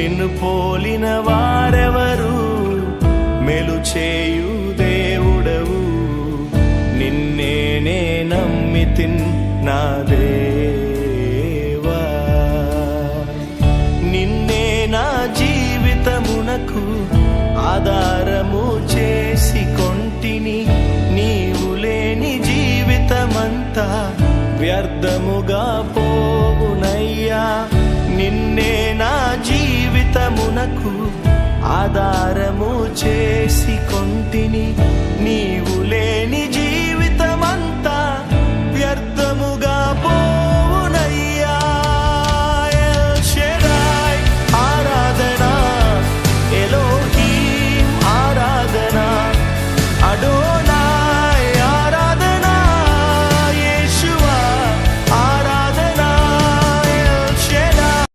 నిన్ను పోలిన వారెవరు? మెలు చేయు దేవుడవు. నిన్నేనే నమ్మితిన్ నా దేవా. నిన్నే నా జీవితమునకు ఆధారము చేసి కొంటిని నీవు లేని జీవితమంతా వ్యర్థముగా పోవునయ్యా. నిన్నే నా రక్షణకు ఆధారము చేసి కొంటిని నీవు లేని